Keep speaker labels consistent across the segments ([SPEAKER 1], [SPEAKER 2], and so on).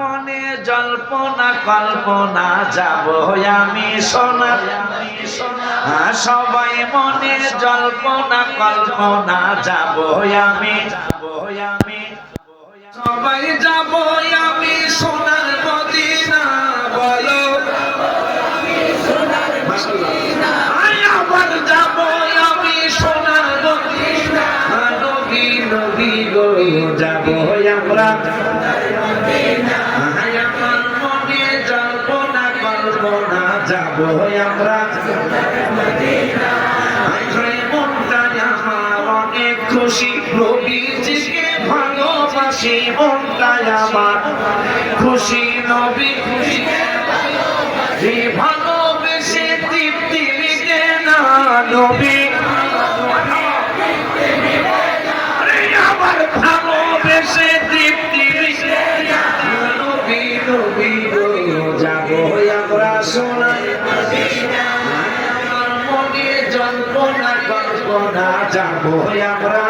[SPEAKER 1] মনে জল্পনা, কল্পনা যাব আমি সোনা। সবাই মনে জল্পনা, কল্পনা যাব আমি সবাই যাব আমি সোনার খুশি নবী খুশি। ভালোবেসে তৃপ্তি দিতে না নবী যাব আমরা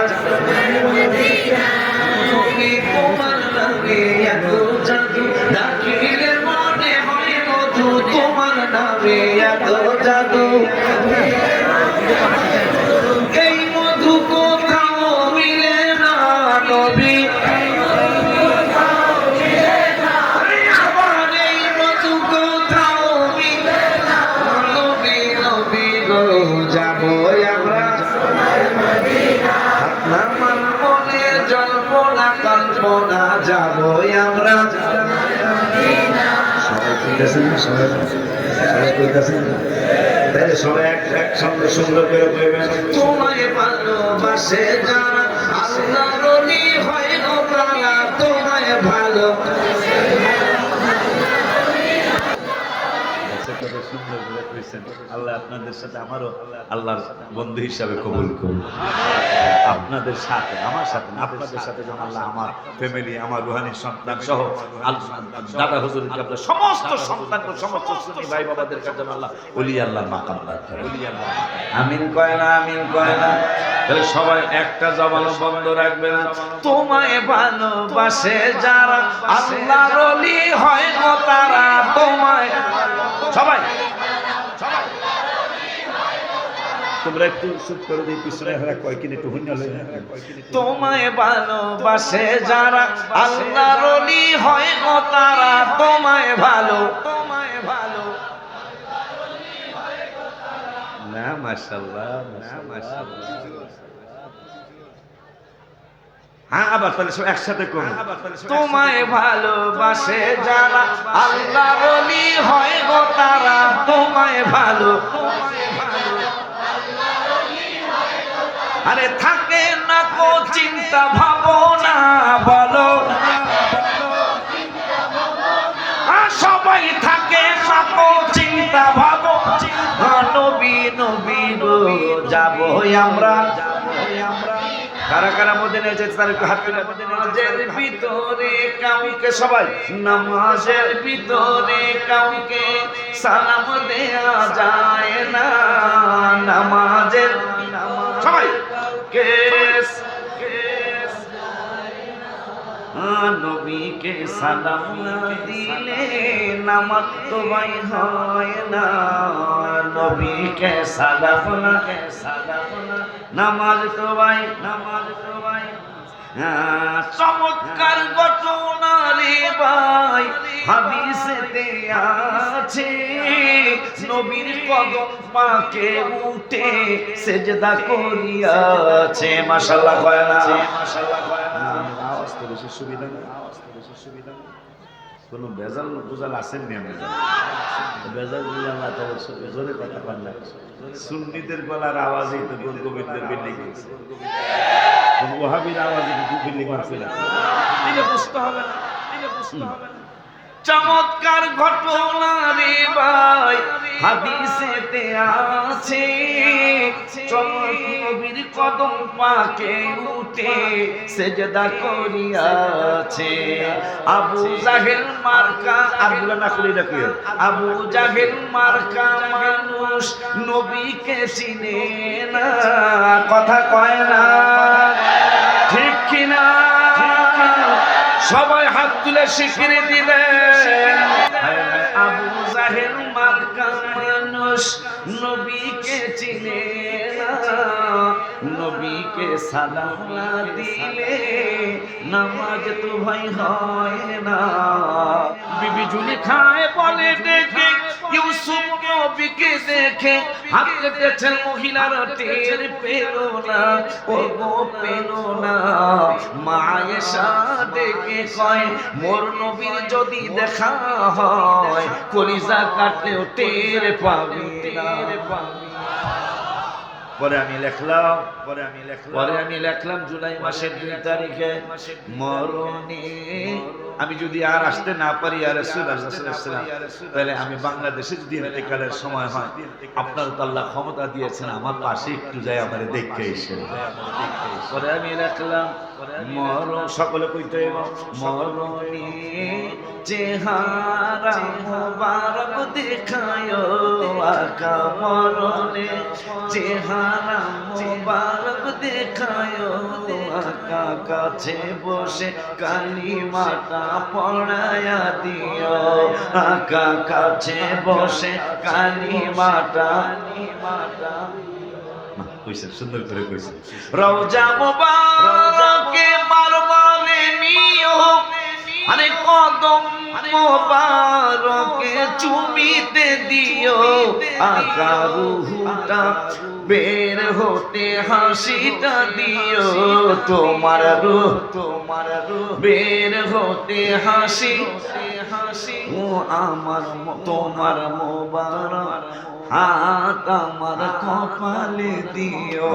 [SPEAKER 1] তোমার নামে এত জাদু। ডাকিলে মনে হয় মধু তোমার নামে এত জাদু। সবাই একসঙ্গে সুন্দর করে কইবেন। তোমায় ভালোবাসে যারা আল্লাহর অলি হয় গো তারা তোমায় ভালো
[SPEAKER 2] আল্লাহ আপনাদের সাথে আমারও আল্লাহর বন্ধু হিসাবে কবুল করুন। আপনাদের সাথে আমার সাথে আপনাদের সাথে যেন আল্লাহ আমার ফ্যামিলি আমার রুহানি সন্তান সহ দাদা হুজুর আপনার সমস্ত সন্তান সমস্ত সুন্নি ভাই বাবাদের কাছে আল্লাহ ওলি আল্লাহ মাকাম ওলি আল্লাহ
[SPEAKER 1] আমিন কয় না আমিন কয় না। তাহলে সবাই একটা জবান বন্ধ রাখবে না। তোমায় ভালোবাসে যারা আল্লাহর অলি হয় গো তারা তোমায় সবাই
[SPEAKER 2] তোমরা একটু চুপ করে দিই পিছনে হেরা কয়েকদিন একটু হুন্য লই
[SPEAKER 1] তোমায় ভালোবাসে যারা আল্লাহর অলি হয় গো তারা তোমায় ভালো। তোমায় ভালো।
[SPEAKER 2] না মাশাআল্লাহ না মাশাআল্লাহ। হ্যাঁ আবার তাহলে সব একসাথে করুন
[SPEAKER 1] তোমায় ভালোবাসে যারা আল্লাহর অলি হয় গো তারা তোমায় ভালো আরে থাকে না কো চিন্তা ভাবনা বলো। সবাই থাকে না কো চিন্তা ভাবো নবী নবী যাব আমরা। কারা কারা মধ্যে যেতে তার একটু হাত তুলে নামাজের ভিতরে কাউকে সবাই নামাজের ভিতরে কাউকে সালাম দেয়া যায় না। নামাজের নামাজ সবাই। কেস নবীকে সালাম না দিলে নামাজ হয় না। নবীকে সালাম না নামাজ হ্যাঁ, চমৎকার ঘটনা রে ভাই। হাদিসেতে আছে নবীর কদম পাকে উঠে সেজদা করিয়াছে। মাশাআল্লাহ কয় না? মাশাআল্লাহ কয় না?
[SPEAKER 2] আওয়াজ তো বেশি সুবিধা নেই সুবিধা কোনো বেজাল বুজাল আসেন নি আমি বেজাল বুজাল না তবে জোরে কথা পান না। সুন্নিদের গলার আওয়াজই তো গোল গোবিন্দের বিল্ডিং হয়েছে। ওহাবির আওয়াজই বিল্ডিং না।
[SPEAKER 1] এটা বুঝতে হবে না এটা বুঝতে হবে না। চমৎকার ঘটনা রে ভাই। হাদিসেতে আছে চমৎকার কদম পাকে উঠে সেজদা করিয়াছে। আবু জাহেল মার্কা, আব্দুল্লাহ না করি রাখি আবু জাহেল মার্কা মানুষ নবীকে চিনে না। কথা কয় না। ঠিক কিনা? সবাই হাত তুলে স্বীকৃতি দিলেন আবু জাহেল মার্কা মানুষ, নবীকে চিনে নবীকে সালাম না দিলে নামাজ তো ভাই হয় না। বিবি জুলি খায় বলে দেখে, ইউসুফ নবীকে দেখে, হাত কেটেছেন মহিলার টের পেল না ও গো পেল না। ডেকে কয় মোর নবীর যদি দেখা হয় কলিজা কাটলেও টের পাবি টের পাবি পরে আমি লেখলাম পরে আমি লেখলাম। পরে আমি লেখলাম জুলাই মাসের দুই তারিখে মরণে আমি যদি আর আসতে না পারি আর তাহলে আমি বাংলাদেশে যদি ইন্তেকালের সময় হয়, আপনার তো আল্লাহ ক্ষমতা দিয়েছেন, আমার পাশে একটু যাই, আমার দেখতে এসে। পরে আমি লিখলাম মর সকলে কইতে মরণে চেহারা মোবারক দেখায় আকা, মরণে চেহারা দেখায় আকা কাছে বসে কালী মাতা পড়ায়া দিও। আকা কাছে বসে কালী মাতা মাতা কইছে, সুন্দর করে কইছে। রওজা মোবারকে বারবারে নিও। আরে কদম মোবারকে চুমিতে দিও। আকা রুহুটা বের হতে হাসিটা দিও। তোমার রূহ তোমার রূহ বের হতে হাসি। হাসি ও আমার তোমার মোবারক, হাত আমার কপালে দিও।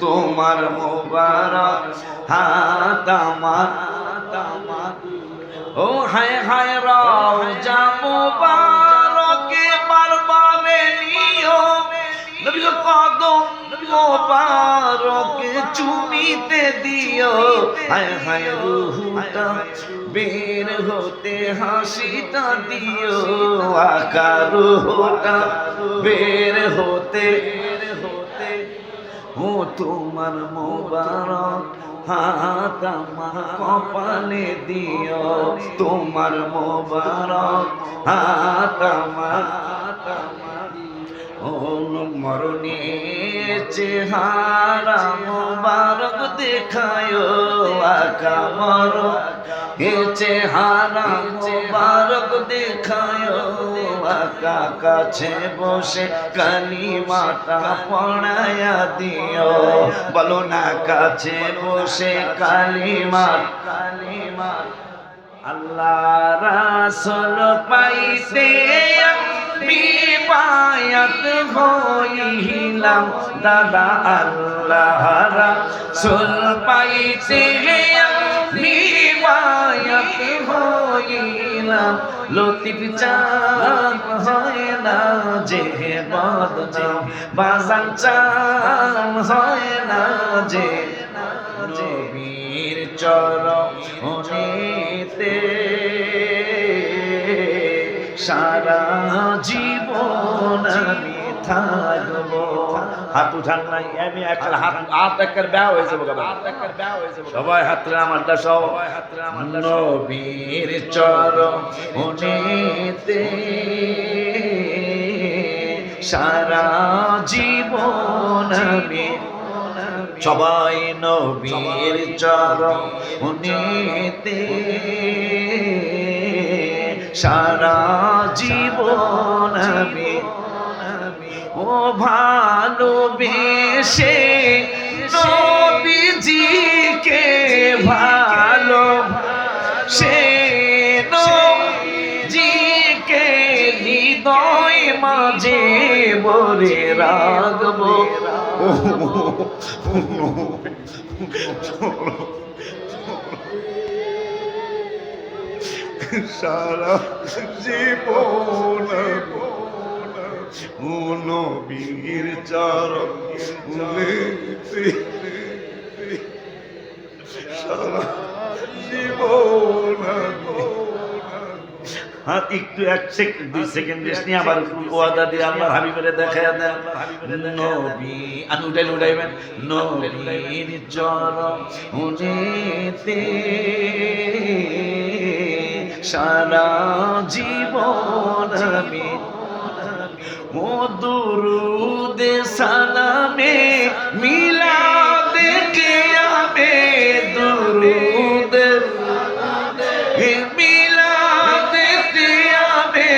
[SPEAKER 1] তোমার মোবারক, হাত আমার আমার ও হায় হায় রওজা মোবারকে বারবারে নিও। নবী কদম মোবারকে চুমিতে দিও। হায় হায় রুহুটা বের হতে হাসিটা দিও। আকা রুহুটা বের হতে হতে, ও তোমার মোবারক কপালে দিও তোমার মোবারক। হাত মরণে চেহারা মোবারক দেখায়, আকা মর হে চেহারা মোবারক দেখায়। আকা কাছে বসে কালী মাতা পড়ায়া দিও। বলো না, কাছে বসে কালী মা কালী মা আল্লাহ রাসুল পাইতে আমি হইলাম। দাদা আল্লাহ রাসুল পাইতে আমি পায়াত হইলাম লতিফ চাপ হয় না যে বদনাম বাজান চাম হয় না যে নবীর চরণেতে। সারা জীবন আমি থাকব। হাত উঠান নাই আমি একটা হাত হাত একের ব্যয় হয়ে যাব হাত সবাই হাতরে আমার দা সবাই হাতরে আমার নবীর চরণেতে সারা জীবন আমি। সবাই নবীর চরণেতে সারা জীবন আমি। ভালোবেসে নবীজিকে ভালো সে নবীজিকে হৃদয় মাঝে বরে রাখব।
[SPEAKER 2] সারা জীবন নবীর চরণ জীবন
[SPEAKER 1] হ্যাঁ একটু এক সেকেন্ড দুই সেকেন্ড রেস্ট নিয়ে আবার ওয়াদা দিয়ে আল্লাহর হাবিবের দেখায় দেন। নবী আমি উঠাইলে উঠাইবেন। নবীর চরণ উনিতে সারা জীবন আমি ও দুরুদে সালামে মিলাদে কিয়ামে দুরুদে মিলাদে কিয়ামে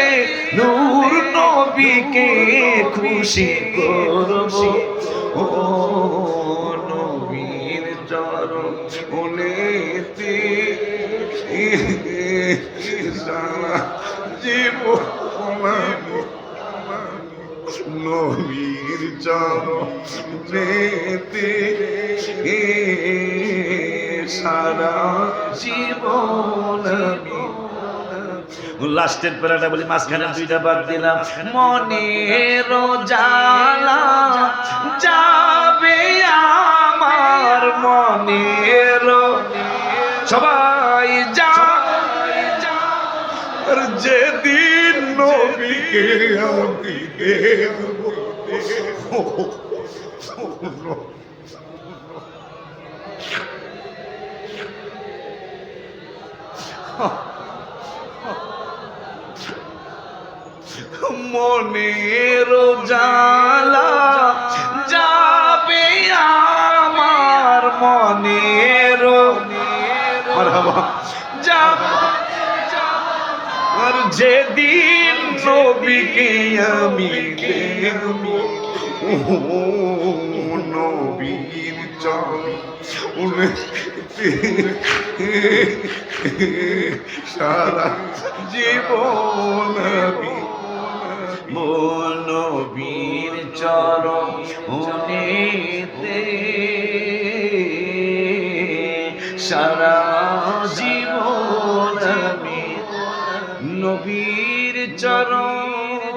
[SPEAKER 1] নূর নবীকে খুশি করব। ও নবীর চরণ ওলেতে সারা জীবন নবীর চরণেতে সারা জীবন আমি। লাস্টের পেরাটা বলি, মাঝখানে দুইটা বাদ দিলাম। মনের জালা যাবে আমার মনের সবাই যা যেদিন নবীকে আমি দেখব মনের জালা যাবে আমার মনের। আর যেদিন নবীকে আমি দেখব নবীর চরণ সারা জীবন নবীর চরণ উনিতে। সারা জীবন নবীর চরণেতে